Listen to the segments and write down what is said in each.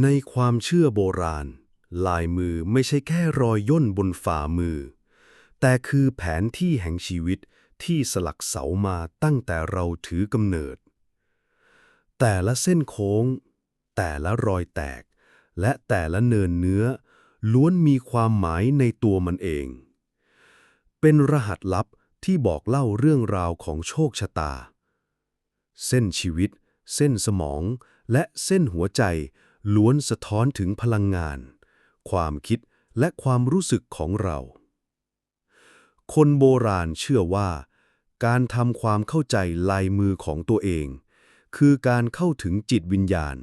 ในความเชื่อโบราณ ลายมือไม่ใช่แค่รอยย่นบนฝ่ามือ แต่คือแผนที่แห่งชีวิตที่สลักเสามาตั้งแต่เราถือกำเนิด แต่ละเส้นโค้ง แต่ละรอยแตก และแต่ละเนินเนื้อ ล้วนมีความหมายในตัวมันเอง เป็นรหัสลับที่บอกเล่าเรื่องราวของโชคชะตา เส้นชีวิต เส้นสมอง และเส้นหัวใจ ล้วนสะท้อนถึงพลังงาน ความคิดและความรู้สึกของเรา คนโบราณเชื่อว่า การทำความเข้าใจลายมือของตัวเอง คือการเข้าถึงจิตวิญญาณ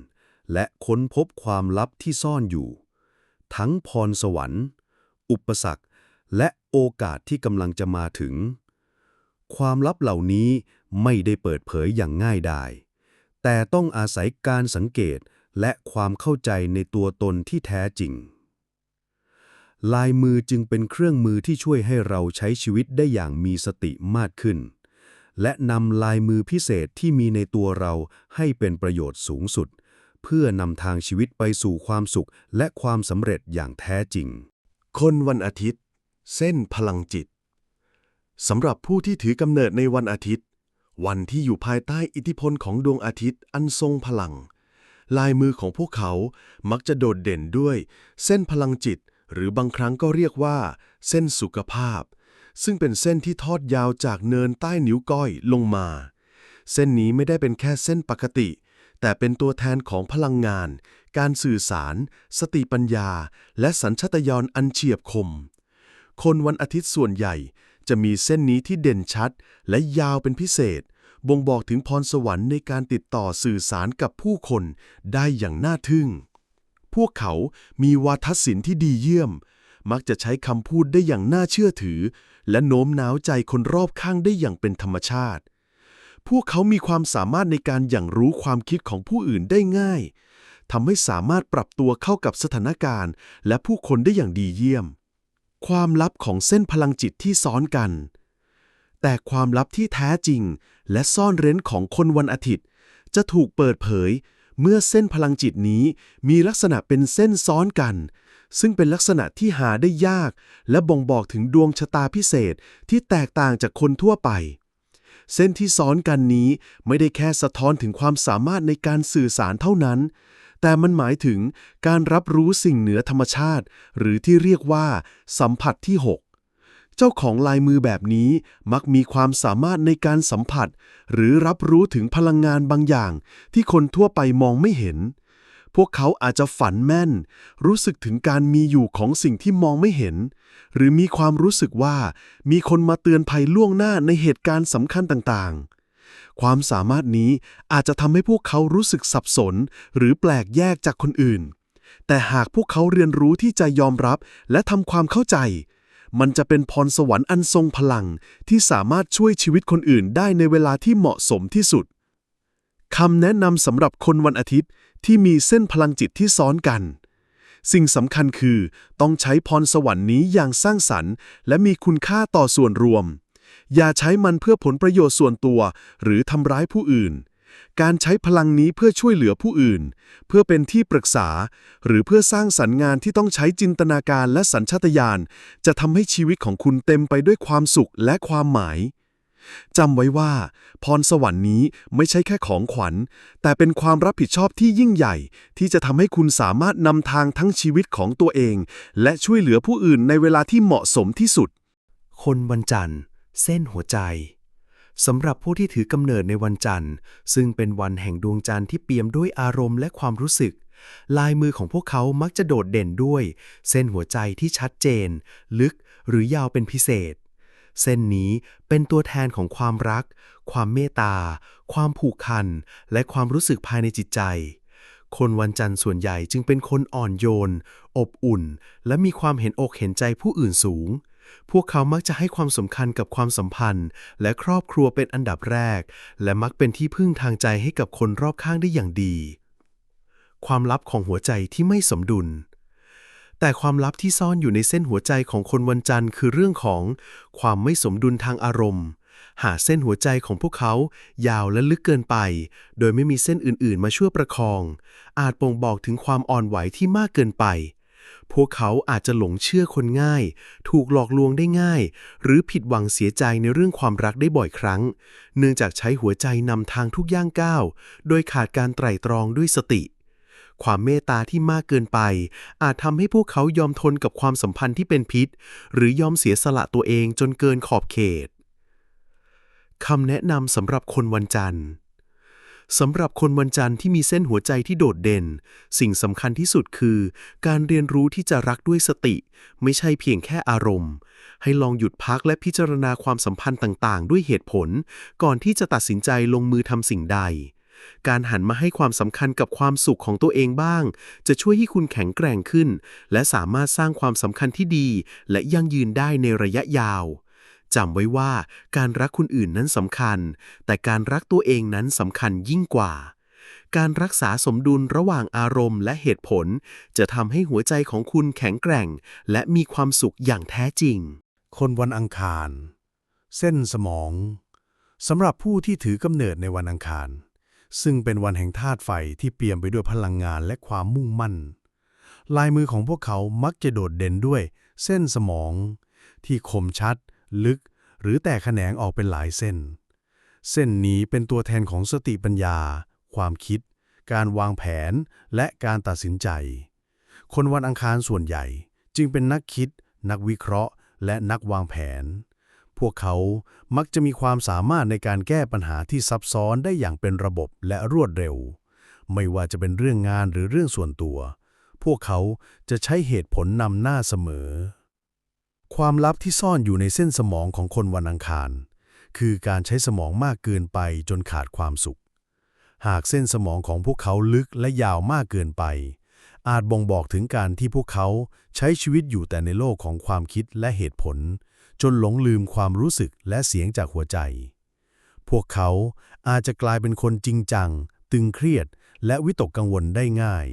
และค้นพบความลับที่ซ่อนอยู่ ทั้งพรสวรรค์ อุปสรรค และโอกาสที่กำลังจะมาถึง ความลับเหล่านี้ไม่ได้เปิดเผยอย่างง่ายดายแต่ต้องอาศัยการสังเกต และความเข้าใจในตัวตนที่แท้จริง ลายมือจึงเป็นเครื่องมือที่ช่วยให้เราใช้ชีวิตได้อย่างมีสติมากขึ้น และนำลายมือพิเศษที่มีในตัวเราให้เป็นประโยชน์สูงสุด เพื่อนำทางชีวิตไปสู่ความสุขและความสำเร็จอย่างแท้จริง คนวันอาทิตย์ เส้นพลังจิตสำหรับผู้ที่ถือกำเนิดในวันอาทิตย์ วันที่อยู่ภายใต้อิทธิพลของดวงอาทิตย์อันทรงพลัง ลายมือของพวกเขามักจะโดดเด่นด้วย เส้นพลังจิต หรือบางครั้งก็เรียกว่า เส้นสุขภาพ ซึ่งเป็นเส้นที่ทอดยาวจากเนินใต้นิ้วก้อยลงมา เส้นนี้ไม่ได้เป็นแค่เส้นปกติ แต่เป็นตัวแทนของพลังงาน การสื่อสาร สติปัญญา และสัญชตาตญาณอันเฉียบคม คนวันอาทิตย์ส่วนใหญ่จะมีเส้นนี้ที่เด่นชัด และยาวเป็นพิเศษ บ่งบอกถึงพรสวรรค์ในการติดต่อสื่อสารกับผู้คนได้อย่างน่าทึ่ง พวกเขามีวาทศิลป์ที่ดีเยี่ยม มักจะใช้คำพูดได้อย่างน่าเชื่อถือ และโน้มน้าวใจคนรอบข้างได้อย่างเป็นธรรมชาติ พวกเขามีความสามารถในการอย่างรู้ความคิดของผู้อื่นได้ง่ายทำให้สามารถปรับตัวเข้ากับสถานการณ์ และผู้คนได้อย่างดีเยี่ยม ความลับของเส้นพลังจิตที่ซ้อนกัน แต่ความลับที่แท้จริง และซ่อนเร้นของคนวันอาทิตย์ จะถูกเปิดเผย เมื่อเส้นพลังจิตนี้มีลักษณะเป็นเส้นซ้อนกัน ซึ่งเป็นลักษณะที่หาได้ยาก และบ่งบอกถึงดวงชะตาพิเศษที่แตกต่างจากคนทั่วไป เส้นที่ซ้อนกันนี้ไม่ได้แค่สะท้อนถึงความสามารถในการสื่อสารเท่านั้น แต่มันหมายถึงการรับรู้สิ่งเหนือธรรมชาติ หรือที่เรียกว่า สัมผัสที่ 6 เจ้าของลายมือแบบนี้มักมีความสามารถในการสัมผัส หรือรับรู้ถึงพลังงานบางอย่าง ที่คนทั่วไปมองไม่เห็น พวกเขาอาจจะฝันแม่น รู้สึกถึงการมีอยู่ของสิ่งที่มองไม่เห็น หรือมีความรู้สึกว่ามีคนมาเตือนภัยล่วงหน้าในเหตุการณ์สำคัญต่างๆความสามารถนี้อาจจะทำให้พวกเขารู้สึกสับสน หรือแปลกแยกจากคนอื่น แต่หากพวกเขาเรียนรู้ที่จะยอมรับและทำความเข้าใจ มันจะเป็นพรสวรรค์อันทรงพลังที่สามารถช่วยชีวิตคนอื่นได้ในเวลาที่เหมาะสมที่สุดคำแนะนำสำหรับคนวันอาทิตย์ที่มีเส้นพลังจิตที่ซ้อนกัน สิ่งสำคัญคือต้องใช้พรสวรรค์นี้อย่างสร้างสรรค์ และมีคุณค่าต่อส่วนรวม อย่าใช้มันเพื่อผลประโยชน์ส่วนตัว หรือทำร้ายผู้อื่น การใช้พลังนี้เพื่อช่วยเหลือผู้อื่น เพื่อเป็นที่ปรึกษา หรือเพื่อสร้างสรรค์งานที่ต้องใช้จินตนาการและสัญชาตญาณ จะทำให้ชีวิตของคุณเต็มไปด้วยความสุขและความหมายจำไว้ว่า พรสวรรค์นี้ไม่ใช่แค่ของขวัญ แต่เป็นความรับผิดชอบที่ยิ่งใหญ่ ที่จะทำให้คุณสามารถนำทางทั้งชีวิตของตัวเอง และช่วยเหลือผู้อื่นในเวลาที่เหมาะสมที่สุด คนวันจันทร์ เส้นหัวใจ สำหรับผู้ที่ถือกำเนิดในวันจันทร์ ซึ่งเป็นวันแห่งดวงจันทร์ที่เปี่ยมด้วยอารมณ์และความรู้สึก ลายมือของพวกเขามักจะโดดเด่นด้วย เส้นหัวใจที่ชัดเจน ลึกหรือยาวเป็นพิเศษ เส้นนี้เป็นตัวแทนของความรัก ความเมตตา ความผูกพัน และความรู้สึกภายในจิตใจ คนวันจันทร์ส่วนใหญ่จึงเป็นคนอ่อนโยน อบอุ่น และมีความเห็นอกเห็นใจผู้อื่นสูง พวกเขามักจะให้ความสำคัญกับความสัมพันธ์ และครอบครัวเป็นอันดับแรก และมักเป็นที่พึ่งทางใจให้กับคนรอบข้างได้อย่างดี ความลับของหัวใจที่ไม่สมดุล แต่ความลับที่ซ่อนอยู่ในเส้นหัวใจของคนวันจันทร์คือเรื่องของความไม่สมดุลทางอารมณ์ หากเส้นหัวใจของพวกเขา ยาวและลึกเกินไป โดยไม่มีเส้นอื่นๆ มาช่วยประคอง อาจบ่งบอกถึงความอ่อนไหวที่มากเกินไป พวกเขาอาจจะหลงเชื่อคนง่าย ถูกหลอกลวงได้ง่าย หรือผิดหวังเสียใจในเรื่องความรักได้บ่อยครั้ง เนื่องจากใช้หัวใจนำทางทุกย่างก้าว โดยขาดการไตร่ตรองด้วยสติ ความเมตตาที่มากเกินไป อาจทำให้พวกเขายอมทนกับความสัมพันธ์ที่เป็นพิษ หรือยอมเสียสละตัวเองจนเกินขอบเขตคำแนะนำสำหรับคนวันจันทร์ สำหรับคนวันจันทร์ที่มีเส้นหัวใจที่โดดเด่น สิ่งสำคัญที่สุดคือ การเรียนรู้ที่จะรักด้วยสติ ไม่ใช่เพียงแค่อารมณ์ ให้ลองหยุดพักและพิจารณาความสัมพันธ์ต่างๆ ด้วยเหตุผล ก่อนที่จะตัดสินใจลงมือทำสิ่งใด การหันมาให้ความสำคัญกับความสุขของตัวเองบ้าง จะช่วยให้คุณแข็งแกร่งขึ้น และสามารถสร้างความสำคัญที่ดี และยั่งยืนได้ในระยะยาว จำไว้ว่าการรักคนอื่นนั้นสำคัญ แต่การรักตัวเองนั้นสำคัญยิ่งกว่า การรักษาสมดุลระหว่างอารมณ์และเหตุผล จะทำให้หัวใจของคุณแข็งแกร่ง และมีความสุขอย่างแท้จริง คนวันอังคาร เส้นสมองสำหรับผู้ที่ถือกำเนิดในวันอังคาร ซึ่งเป็นวันแห่งธาตุไฟที่เปี่ยมไปด้วยพลังงานและความมุ่งมั่น ลายมือของพวกเขามักจะโดดเด่นด้วยเส้นสมอง ที่คมชัด ลึก หรือแตกแขนงออกเป็นหลายเส้น เส้นนี้เป็นตัวแทนของสติปัญญา ความคิด การวางแผน และการตัดสินใจ คนวันอังคารส่วนใหญ่จึงเป็นนักคิด นักวิเคราะห์ และนักวางแผน พวกเขามักจะมีความสามารถในการแก้ปัญหาที่ซับซ้อนได้อย่างเป็นระบบและรวดเร็ว ไม่ว่าจะเป็นเรื่องงานหรือเรื่องส่วนตัว พวกเขาจะใช้เหตุผลนำหน้าเสมอ ความลับที่ซ่อนอยู่ในเส้นสมองของคนวันอังคาร คือการใช้สมองมากเกินไปจนขาดความสุข หากเส้นสมองของพวกเขาลึกและยาวมากเกินไป อาจบ่งบอกถึงการที่พวกเขาใช้ชีวิตอยู่แต่ในโลกของความคิดและเหตุผล จนหลงลืมความรู้สึกและเสียงจากหัวใจ พวกเขาอาจจะกลายเป็นคนจริงจัง ตึงเครียด และวิตกกังวลได้ง่าย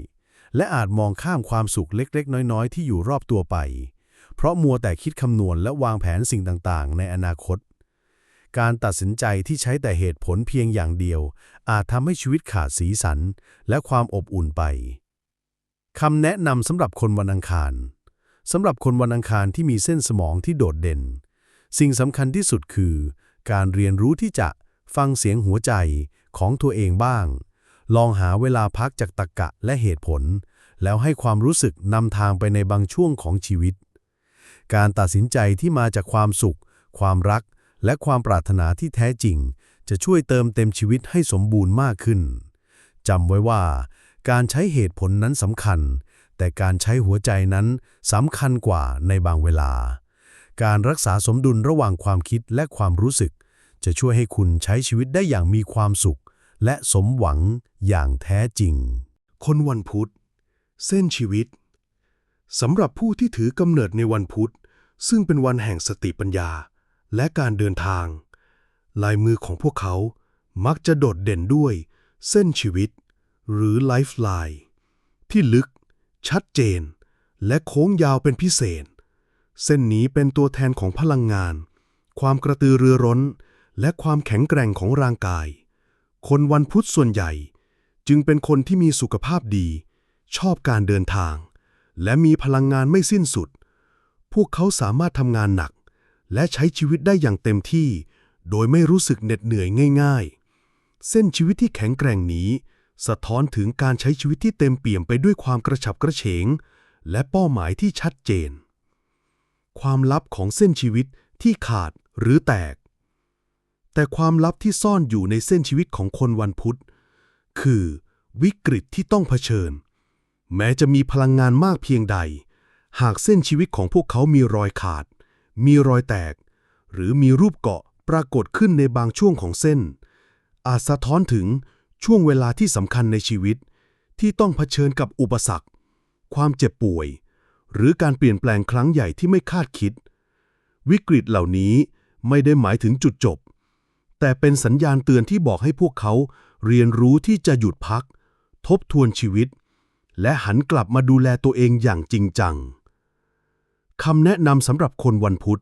และอาจมองข้ามความสุขเล็กๆ น้อยๆ ที่อยู่รอบตัวไป เพราะมัวแต่คิดคำนวณและวางแผนสิ่งต่างๆ ในอนาคต การตัดสินใจที่ใช้แต่เหตุผลเพียงอย่างเดียว อาจทำให้ชีวิตขาดสีสัน และความอบอุ่นไปคำแนะนำสำหรับคนวันอังคารสำหรับคนวันอังคารที่มีเส้นสมองที่โดดเด่น สิ่งสำคัญที่สุดคือ การเรียนรู้ที่จะฟังเสียงหัวใจของตัวเองบ้าง ลองหาเวลาพักจากตรรกะและเหตุผล แล้วให้ความรู้สึกนำทางไปในบางช่วงของชีวิต การตัดสินใจที่มาจากความสุข ความรัก และความปรารถนาที่แท้จริง จะช่วยเติมเต็มชีวิตให้สมบูรณ์มากขึ้นจำไว้ว่า การใช้เหตุผลนั้นสำคัญ แต่การใช้หัวใจนั้นสำคัญกว่าในบางเวลา การรักษาสมดุลระหว่างความคิดและความรู้สึก จะช่วยให้คุณใช้ชีวิตได้อย่างมีความสุข และสมหวังอย่างแท้จริง คนวันพุธ เส้นชีวิต สำหรับผู้ที่ถือกำเนิดในวันพุธ ซึ่งเป็นวันแห่งสติปัญญา และการเดินทาง ลายมือของพวกเขามักจะโดดเด่นด้วย เส้นชีวิต หรือไลฟ์ไลน์ที่ลึก ชัดเจน และโค้งยาวเป็นพิเศษ เส้นนี้เป็นตัวแทนของพลังงาน ความกระตือรือร้น และความแข็งแกร่งของร่างกาย คนวันพุธส่วนใหญ่ จึงเป็นคนที่มีสุขภาพดี ชอบการเดินทาง และมีพลังงานไม่สิ้นสุด พวกเขาสามารถทำงานหนัก และใช้ชีวิตได้อย่างเต็มที่ โดยไม่รู้สึกเหน็ดเหนื่อยง่าย ๆ เส้นชีวิตที่แข็งแกร่งนี้ สะท้อนถึงการใช้ชีวิตที่เต็มเปี่ยมไปด้วยความกระฉับกระเฉง และเป้าหมายที่ชัดเจน ความลับของเส้นชีวิตที่ขาดหรือแตก แต่ความลับที่ซ่อนอยู่ในเส้นชีวิตของคนวันพุธ คือ วิกฤตที่ต้องเผชิญ แม้จะมีพลังงานมากเพียงใด หากเส้นชีวิตของพวกเขามีรอยขาด มีรอยแตก หรือมีรูปเกาะปรากฏขึ้นในบางช่วงของเส้น อาจสะท้อนถึงช่วงเวลาที่สำคัญในชีวิต ที่ต้องเผชิญกับอุปสรรค ความเจ็บป่วย หรือการเปลี่ยนแปลงครั้งใหญ่ที่ไม่คาดคิด วิกฤตเหล่านี้ไม่ได้หมายถึงจุดจบ แต่เป็นสัญญาณเตือนที่บอกให้พวกเขาเรียนรู้ที่จะหยุดพัก ทบทวนชีวิต และหันกลับมาดูแลตัวเองอย่างจริงจังคำแนะนำสำหรับคนวันพุธ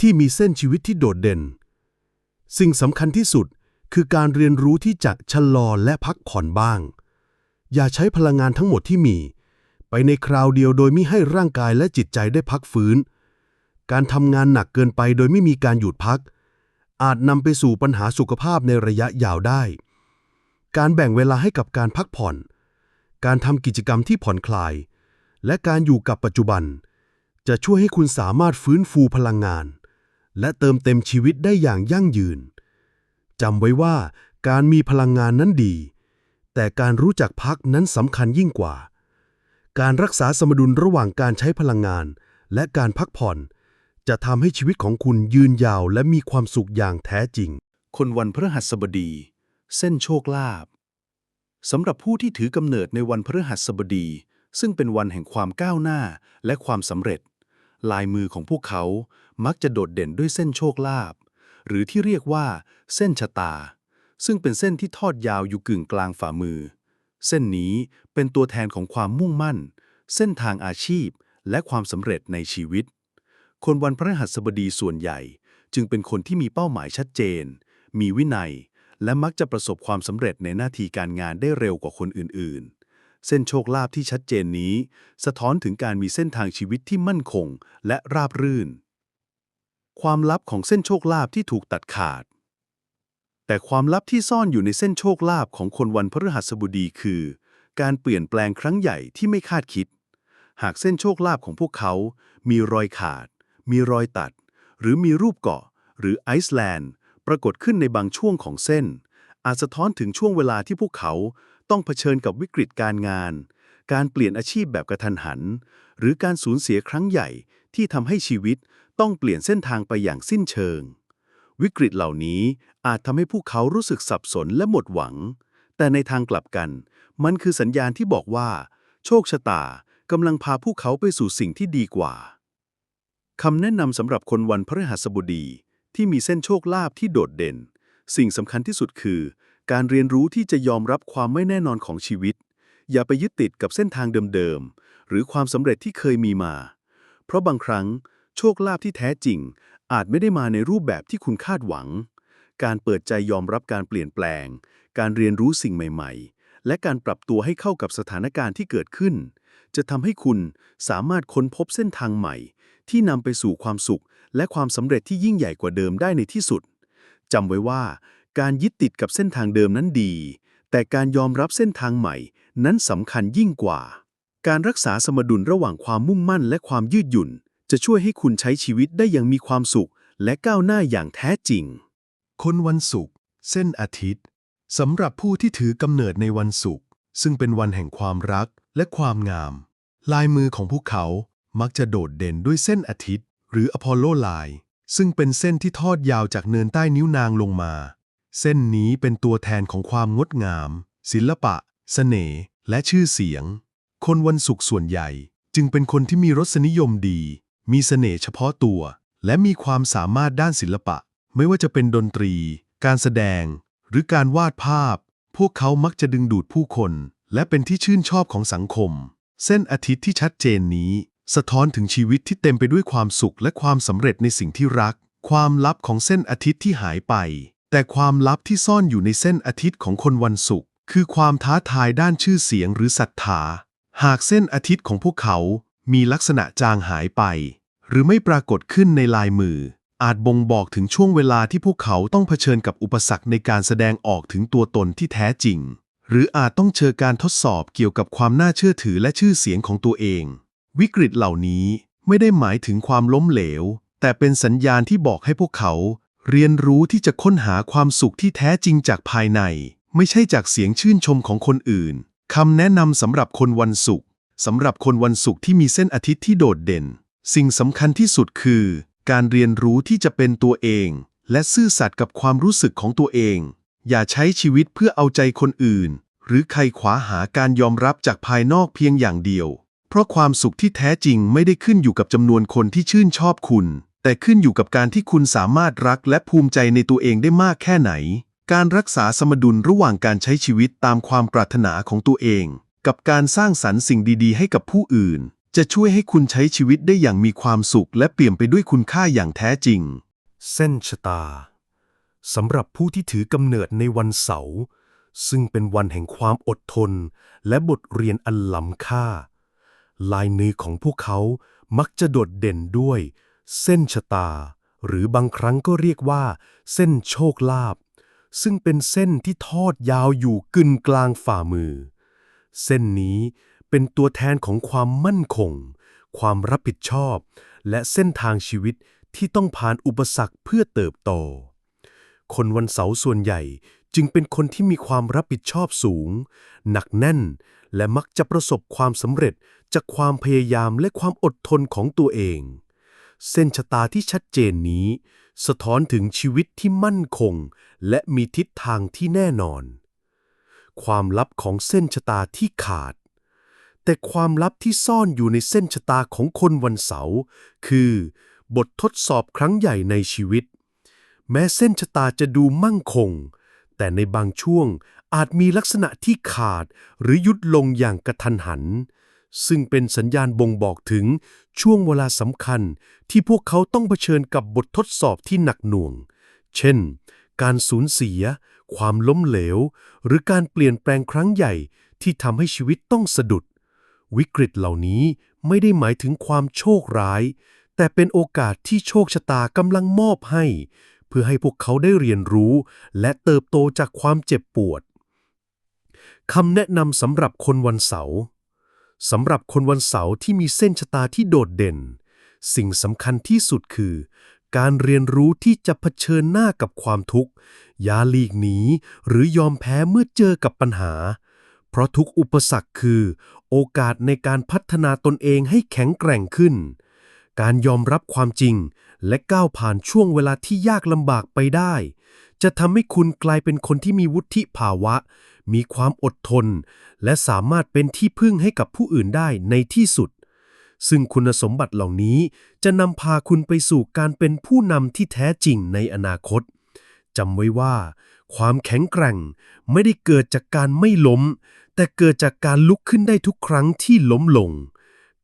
ที่มีเส้นชีวิตที่โดดเด่น สิ่งสำคัญที่สุดคือการเรียนรู้ที่จะชะลอและพักผ่อนบ้าง อย่าใช้พลังงานทั้งหมดที่มี ไปในคราวเดียวโดยไม่ให้ร่างกายและจิตใจได้พักฟื้น การทำงานหนักเกินไปโดยไม่มีการหยุดพัก อาจนำไปสู่ปัญหาสุขภาพในระยะยาวได้ การแบ่งเวลาให้กับการพักผ่อน การทำกิจกรรมที่ผ่อนคลาย และการอยู่กับปัจจุบัน จะช่วยให้คุณสามารถฟื้นฟูพลังงาน และเติมเต็มชีวิตได้อย่างยั่งยืนจำไว้ว่าการมีพลังงานนั้นดี แต่การรู้จักพักนั้นสำคัญยิ่งกว่า การรักษาสมดุลระหว่างการใช้พลังงาน และการพักผ่อน จะทำให้ชีวิตของคุณยืนยาวและมีความสุขอย่างแท้จริง คนวันพฤหัสบดี เส้นโชคลาภ สำหรับผู้ที่ถือกำเนิดในวันพฤหัสบดี ซึ่งเป็นวันแห่งความก้าวหน้าและความสำเร็จ ลายมือของพวกเขามักจะโดดเด่นด้วยเส้นโชคลาภหรือที่เรียกว่า เส้นชะตา ซึ่งเป็นเส้นที่ทอดยาวอยู่กึ่งกลางฝ่ามือ เส้นนี้เป็นตัวแทนของความมุ่งมั่น เส้นทางอาชีพ และความสำเร็จในชีวิต คนวันพฤหัสบดีส่วนใหญ่ จึงเป็นคนที่มีเป้าหมายชัดเจน มีวินัย และมักจะประสบความสำเร็จในหน้าที่การงานได้เร็วกว่าคนอื่น ๆ เส้นโชคลาภที่ชัดเจนนี้ สะท้อนถึงการมีเส้นทางชีวิตที่มั่นคงและราบรื่น ความลับของเส้นโชคลาภที่ถูกตัดขาด แต่ความลับที่ซ่อนอยู่ในเส้นโชคลาภของคนวันพฤหัสบดีคือ การเปลี่ยนแปลงครั้งใหญ่ที่ไม่คาดคิด หากเส้นโชคลาภของพวกเขา มีรอยขาด มีรอยตัด หรือมีรูปเกาะ หรือไอซ์แลนด์ รากฏขึ้นในบางช่วงของเส้น อาจสะท้อนถึงช่วงเวลาที่พวกเขาต้องเผชิญกับวิกฤตการงาน การเปลี่ยนอาชีพแบบกระทันหัน หรือการสูญเสียครั้งใหญ่ที่ทำให้ชีวิตต้องเปลี่ยนเส้นทางไปอย่างสิ้นเชิง วิกฤตเหล่านี้อาจทำให้พวกเขารู้สึกสับสนและหมดหวัง แต่ในทางกลับกัน มันคือสัญญาณที่บอกว่า โชคชะตากำลังพาพวกเขาไปสู่สิ่งที่ดีกว่าคำแนะนำสำหรับคนวันพฤหัสบดี ที่มีเส้นโชคลาภที่โดดเด่น สิ่งสำคัญที่สุดคือ การเรียนรู้ที่จะยอมรับความไม่แน่นอนของชีวิต อย่าไปยึดติดกับเส้นทางเดิมๆ หรือความสำเร็จที่เคยมีมา เพราะบางครั้ง โชคลาภที่แท้จริง อาจไม่ได้มาในรูปแบบที่คุณคาดหวัง การเปิดใจยอมรับการเปลี่ยนแปลง การเรียนรู้สิ่งใหม่ๆ และการปรับตัวให้เข้ากับสถานการณ์ที่เกิดขึ้น จะทำให้คุณสามารถค้นพบเส้นทางใหม่ ที่นำไปสู่ความสุข และความสำเร็จที่ยิ่งใหญ่กว่าเดิมได้ในที่สุดจำไว้ว่าการยึดติดกับเส้นทางเดิมนั้นดี แต่การยอมรับเส้นทางใหม่นั้นสำคัญยิ่งกว่า การรักษาสมดุลระหว่างความมุ่งมั่นและความยืดหยุ่น จะช่วยให้คุณใช้ชีวิตได้อย่างมีความสุข และก้าวหน้าอย่างแท้จริง คนวันศุกร์เส้นอาทิตย์สำหรับผู้ที่ถือกำเนิดในวันศุกร์ซึ่งเป็นวันแห่งความรักและความงาม ลายมือของพวกเขามักจะโดดเด่นด้วยเส้นอาทิตย์ หรืออพอลโลไลน์ซึ่งเป็นเส้นที่ทอดยาวจากเนินใต้นิ้วนางลงมา เส้นนี้เป็นตัวแทนของความงดงาม ศิลปะเสน่ห์และชื่อเสียง คนวันศุกร์ส่วนใหญ่ จึงเป็นคนที่มีรสนิยมดี มีเสน่ห์เฉพาะตัว และมีความสามารถด้านศิลปะ ไม่ว่าจะเป็นดนตรี การแสดง หรือการวาดภาพ พวกเขามักจะดึงดูดผู้คน และเป็นที่ชื่นชอบของสังคม เส้นอาทิตย์ที่ชัดเจนนี้ สะท้อนถึงชีวิตที่เต็มไปด้วยความสุขและความสำเร็จในสิ่งที่รัก ความลับของเส้นอาทิตย์ที่หายไป แต่ความลับที่ซ่อนอยู่ในเส้นอาทิตย์ของคนวันศุกร์คือความท้าทายด้านชื่อเสียงหรือศรัทธา หากเส้นอาทิตย์ของพวกเขามีลักษณะจางหายไป หรือไม่ปรากฏขึ้นในลายมือ อาจบ่งบอกถึงช่วงเวลาที่พวกเขาต้องเผชิญกับอุปสรรคในการแสดงออกถึงตัวตนที่แท้จริง หรืออาจต้องเจอการทดสอบเกี่ยวกับความน่าเชื่อถือและชื่อเสียงของตัวเอง วิกฤตเหล่านี้ไม่ได้หมายถึงความล้มเหลว แต่เป็นสัญญาณที่บอกให้พวกเขา เรียนรู้ที่จะค้นหาความสุขที่แท้จริงจากภายใน ไม่ใช่จากเสียงชื่นชมของคนอื่นคำแนะนำสำหรับคนวันศุกร์สำหรับคนวันศุกร์ที่มีเส้นอาทิตย์ที่โดดเด่น สิ่งสำคัญที่สุดคือ การเรียนรู้ที่จะเป็นตัวเอง และซื่อสัตย์กับความรู้สึกของตัวเอง อย่าใช้ชีวิตเพื่อเอาใจคนอื่น หรือใครขวาหาการยอมรับจากภายนอกเพียงอย่างเดียว เพราะความสุขที่แท้จริงไม่ได้ขึ้นอยู่กับจำนวนคนที่ชื่นชอบคุณ แต่ขึ้นอยู่กับการที่คุณสามารถรักและภูมิใจในตัวเองได้มากแค่ไหน การรักษาสมดุลระหว่างการใช้ชีวิตตามความปรารถนาของตัวเอง กับการสร้างสรรค์สิ่งดีๆ ให้กับผู้อื่น จะช่วยให้คุณใช้ชีวิตได้อย่างมีความสุข และเปี่ยมไปด้วยคุณค่าอย่างแท้จริง เส้นชะตาสำหรับผู้ที่ถือกำเนิดในวันเสาร์ซึ่งเป็นวันแห่งความอดทน และบทเรียนอันล้ำค่า ลายมือของพวกเขามักจะโดดเด่นด้วย เส้นชะตา หรือบางครั้งก็เรียกว่า เส้นโชคลาภซึ่งเป็นเส้นที่ทอดยาวอยู่กึ่งกลางฝ่ามือ เส้นนี้เป็นตัวแทนของความมั่นคง ความรับผิดชอบ และเส้นทางชีวิตที่ต้องผ่านอุปสรรคเพื่อเติบโต คนวันเสาร์ส่วนใหญ่จึงเป็นคนที่มีความรับผิดชอบสูง หนักแน่น และมักจะประสบความสำเร็จจากความพยายามและความอดทนของตัวเอง เส้นชะตาที่ชัดเจนนี้ สะท้อนถึงชีวิตที่มั่นคง และมีทิศทางที่แน่นอน ความลับของเส้นชะตาที่ขาด แต่ความลับที่ซ่อนอยู่ในเส้นชะตาของคนวันเสาร์คือ บททดสอบครั้งใหญ่ในชีวิต แม้เส้นชะตาจะดูมั่งคง แต่ในบางช่วงอาจมีลักษณะที่ขาดหรือยุดลงอย่างกระทันหัน ซึ่งเป็นสัญญาณบ่งบอกถึงช่วงเวลาสำคัญที่พวกเขาต้องเผชิญกับบททดสอบที่หนักหน่วง เช่น การสูญเสีย ความล้มเหลว หรือการเปลี่ยนแปลงครั้งใหญ่ที่ทำให้ชีวิตต้องสะดุด วิกฤตเหล่านี้ไม่ได้หมายถึงความโชคร้าย แต่เป็นโอกาสที่โชคชะตากำลังมอบให้ พื่อให้พวกเขาได้เรียนรู้ และเติบโตจากความเจ็บปวดคำแนะนำสำหรับคนวันเสาร์สำหรับคนวันเสาร์ที่มีเส้นชะตาที่โดดเด่น สิ่งสำคัญที่สุดคือ การเรียนรู้ที่จะเผชิญหน้ากับความทุกข์ อย่าหลีกหนีหรือยอมแพ้เมื่อเจอกับปัญหา เพราะทุกอุปสรรคคือ โอกาสในการพัฒนาตนเองให้แข็งแกร่งขึ้น การยอมรับความจริง และก้าวผ่านช่วงเวลาที่ยากลำบากไปได้ จะทำให้คุณกลายเป็นคนที่มีวุฒิภาวะ มีความอดทน และสามารถเป็นที่พึ่งให้กับผู้อื่นได้ในที่สุด ซึ่งคุณสมบัติเหล่านี้จะนำพาคุณไปสู่การเป็นผู้นำที่แท้จริงในอนาคตจำไว้ว่า ความแข็งแกร่งไม่ได้เกิดจากการไม่ล้ม แต่เกิดจากการลุกขึ้นได้ทุกครั้งที่ล้มลง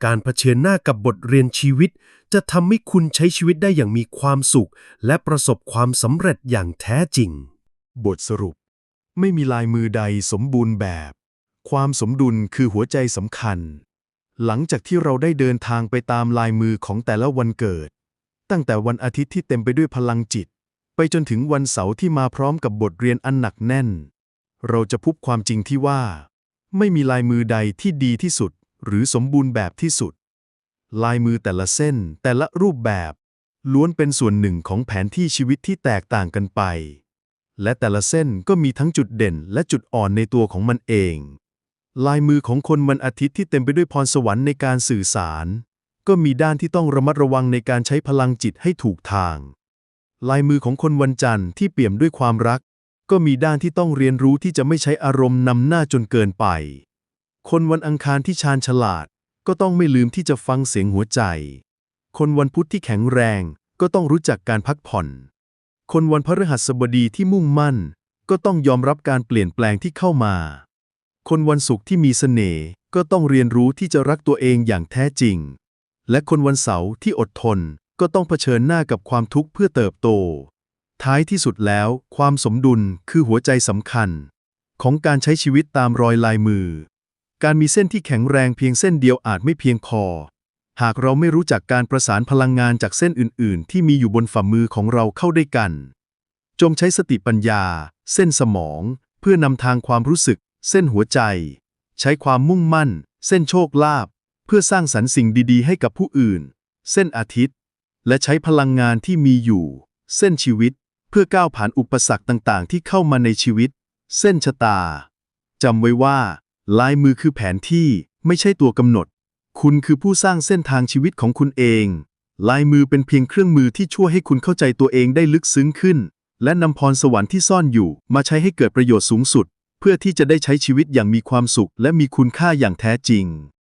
การเผชิญหน้ากับบทเรียนชีวิต จะทำให้คุณใช้ชีวิตได้อย่างมีความสุข และประสบความสำเร็จอย่างแท้จริง บทสรุป ไม่มีลายมือใดสมบูรณ์แบบ ความสมดุลคือหัวใจสำคัญ หลังจากที่เราได้เดินทางไปตามลายมือของแต่ละวันเกิด ตั้งแต่วันอาทิตย์ที่เต็มไปด้วยพลังจิต ไปจนถึงวันเสาร์ที่มาพร้อมกับบทเรียนอันหนักแน่น เราจะพบความจริงที่ว่า ไม่มีลายมือใดที่ดีที่สุด หรือสมบูรณ์แบบที่สุด ลายมือแต่ละเส้นแต่ละรูปแบบ ล้วนเป็นส่วนหนึ่งของแผนที่ชีวิตที่แตกต่างกันไป และแต่ละเส้นก็มีทั้งจุดเด่นและจุดอ่อนในตัวของมันเอง ลายมือของคนวันอาทิตย์ที่เต็มไปด้วยพรสวรรค์ในการสื่อสาร ก็มีด้านที่ต้องระมัดระวังในการใช้พลังจิตให้ถูกทาง ลายมือของคนวันจันทร์ที่เปี่ยมด้วยความรัก ก็มีด้านที่ต้องเรียนรู้ที่จะไม่ใช้อารมณ์นำหน้าจนเกินไป คนวันอังคารที่ชาญฉลาด ก็ต้องไม่ลืมที่จะฟังเสียงหัวใจ คนวันพุธที่แข็งแรง ก็ต้องรู้จักการพักผ่อน คนวันพฤหัสบดีที่มุ่งมั่น ก็ต้องยอมรับการเปลี่ยนแปลงที่เข้ามา คนวันศุกร์ที่มีเสน่ห์ก็ต้องเรียนรู้ที่จะรักตัวเองอย่างแท้จริง และคนวันเสาร์ที่อดทนก็ต้องเผชิญหน้ากับความทุกข์เพื่อเติบโต ท้ายที่สุดแล้ว ความสมดุลคือหัวใจสำคัญ ของการใช้ชีวิตตามรอยลายมือ การมีเส้นที่แข็งแรงเพียงเส้นเดียวอาจไม่เพียงพอ หากเราไม่รู้จักการประสานพลังงานจากเส้นอื่น ๆ ที่มีอยู่บนฝ่ามือของเราเข้าด้วยกัน จงใช้สติปัญญา เส้นสมอง เพื่อนำทางความรู้สึก เส้นหัวใจ ใช้ความมุ่งมั่น เส้นโชคลาภเพื่อสร้างสรรค์สิ่งดี ๆ ให้กับผู้อื่น เส้นอาทิตย์ และใช้พลังงานที่มีอยู่ เส้นชีวิต เพื่อก้าวผ่านอุปสรรคต่าง ๆ ที่เข้ามาในชีวิต เส้นชะตาจำไว้ว่า ลายมือคือแผนที่ไม่ใช่ตัวกำหนด คุณคือผู้สร้างเส้นทางชีวิตของคุณเอง ลายมือเป็นเพียงเครื่องมือที่ช่วยให้คุณเข้าใจตัวเองได้ลึกซึ้งขึ้น และนำพรสวรรค์ที่ซ่อนอยู่ มาใช้ให้เกิดประโยชน์สูงสุด เพื่อที่จะได้ใช้ชีวิตอย่างมีความสุข และมีคุณค่าอย่างแท้จริง